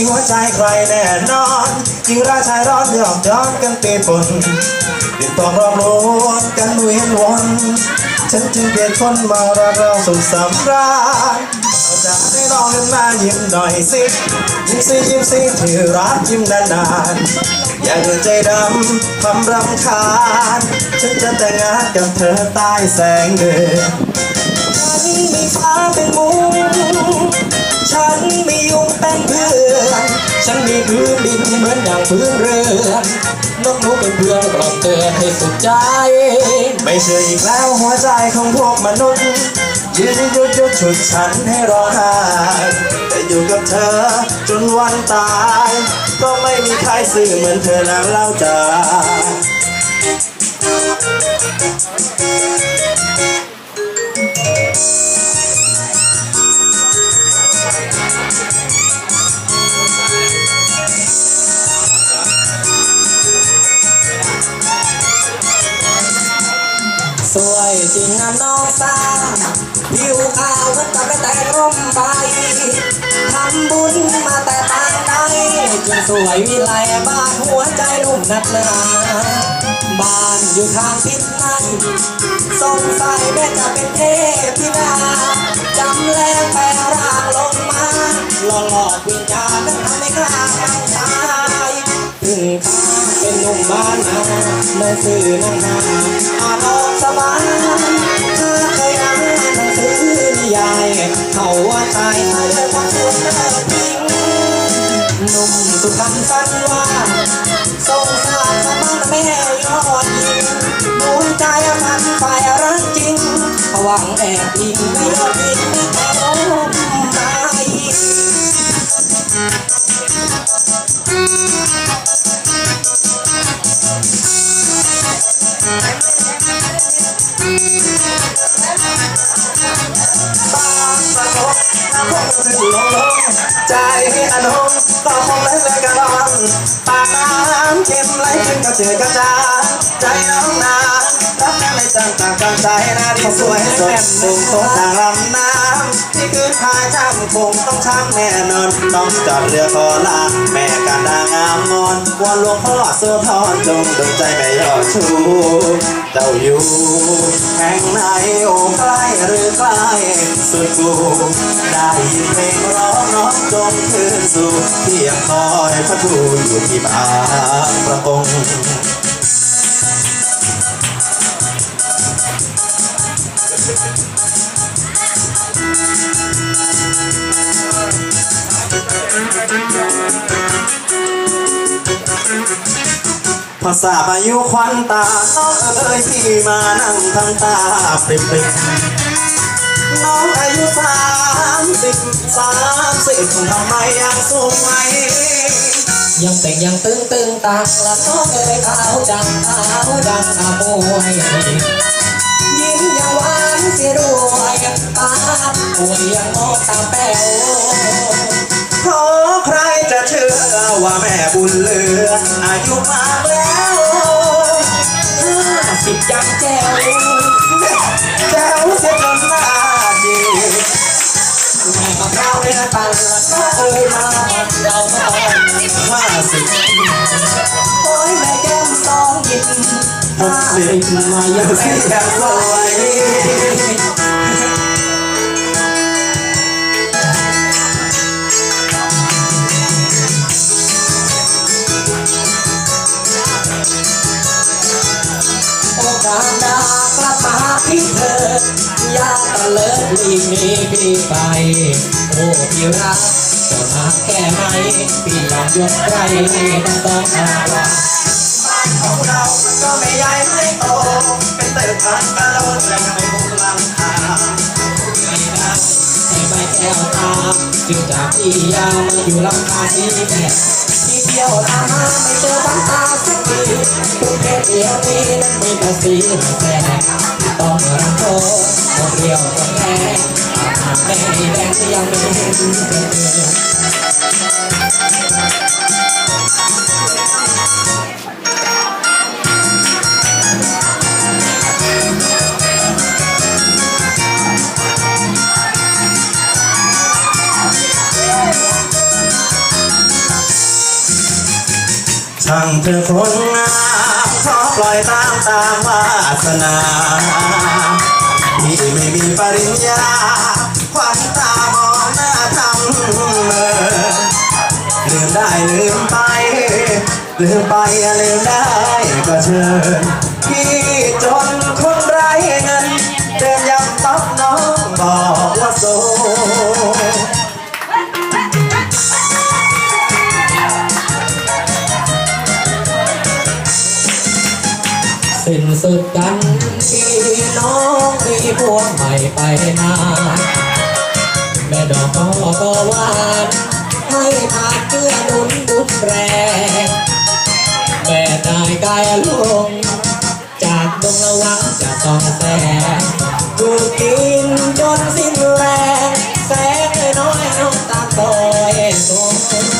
ีหัวใจใครแน่นอนจิงราชายร้อนยอกย้อนกันเปปนติดต่อรอบล้วนกันเวียนวนฉันจึงเปลี่ยนคนมารักเราสุขสำราญเอาจากให้ลองกันมายิ้มหน่อยสิยิ้มสิยิ้มสิที่รักยิ้มนานๆอย่าเดินใจดำทำรำคาญฉันจะแต่งงานกับเธอใต้แสงเดือนฉันมีฟ้าเป็นมุงฉันมียุงเป็นเพื่อน ฉันมีพื้นดินเหมือนอย่างพื้นเรือนนกหนูเป็นเพื่อนกล่อมเตือนให้สุขใจ ไม่เชื่ออีกแล้วหัวใจของพวกมนุษย์ยืนยุดยุดฉุดฉันให้ร้องไห้แต่อยู่กับเธอจนวันตาย ก็ไม่มีใครซื่อเหมือนเธอแล้วเล่าจ้า สวยจริงนะน้องสาวผิวขาวเหมันกับไปแต่ร่มใบทำบุญมาแต่ปางใดจึงสวยวิไลบ้านหัวใจนุ่มนักหนาบ้านอยู่ทางทิศนั้นสงสัยแม่จะเป็นเทพธิดาจำแรงแปลร่างลงมาหล่อหลอกวิญญาณมันทำให้กล้าทางตายถึงตาเป็นหนุ่มบ้านนาในสื่อนังนาอาลอ เขาว่าตายตายเลยเพราะคุณเลิกทิ้งหนุ่มสุพรรณฝันว่าสงสารชาวบ้านไม่แห้ยอดยิงดวงใจพันฝ่ายรักจริงหวังแอบอิงไม่ยอดยิงแต่ล้มตายบ ลงลงใจอนงก็คงเล่นเลยกระรอนปากน้ำเค็มไหลขึ้นกระเจือกระจายใจน้องนา รักแม่ไม่จังต่างกันใจนาทีสวยสดสูงตรงทางลำน้ำที่คือชายช่างคงต้องช่างแน่นอน ต้องจอดเรือขอลาแม่กันดางามงอนวอนหลวงพ่อโสธรจงดลใจแม่ยอดชูเจ้าอยู่แห่งไหนโอ้ใกล้หรือไกลสุดกูได้ยินเพลงร้องน้องจงคืนสู่ที่ยังคอยพระทูอยู่ที่บ้างประกงค์ ภาษาพายุควันตาน้องเอ๋ยที่มานั่งทำตาปริบปริบน้องอายุสามสิบสามสิบทำไมยังสวยยังแต่งยังตึงตึงตังละน้องเอ้ยขาวจังขาวดังอาโมยยิ้มยังหวานเสียด้วยตาป่วยยังมองตาแป๋วขอใครจะเชื่อว่าแม่บุญเลืออายุมากแล้ว จังแจ๋วแจ๋วเสียจนหน้าจีแม่กับเราในตันละน้องเอ้ยมาเราก็ต้องห้าสิบโอ้ยแม่แก้มต้องยิ้มหกสิบมาอยังเสียสว มาที่เธอยาตะเลิศลีกหนีพี่ไป โอ้พี่รักจะมาแค่ไหนพี่ยอมยกใครต้องต้องอาว่าบ้านของเราก็ไม่ใหญ่ไม่โต เป็นตึกพันกะโลแต่ไม่มุงลังคาไม่ได้ให้ไม่แก้วตาจึงจากพี่ยามาอยู่ลำคาที่แก่ เที่ยวตามหาไม่เจอบ้านตาสักทีกรุงเทพเดียวนี้นั้นมีแต่สีแสงต้องรับโทษคนเดียวต้องแพ้หากไม่แดงที่ยังไม่เห็นเธอ ช่างเธอคนงามขอปล่อยตามตามวาสนาที่ไม่มีปริญญาควันตามองหน้าทำเมอลืมได้ลืมไป ลืมไปลืมได้ก็เชิญพี่จน สิ้นสุดกันพี่น้องมีพวงใหม่ไปนานแม่ดอกก็ก็หวานให้มาเกื้อนุนบุญแรงแม่นายกายลง จากดงระวังจะต้องแสงดูกินจนสิ้นแรง แสงน้อยน้องตาโตเอ็ยตัว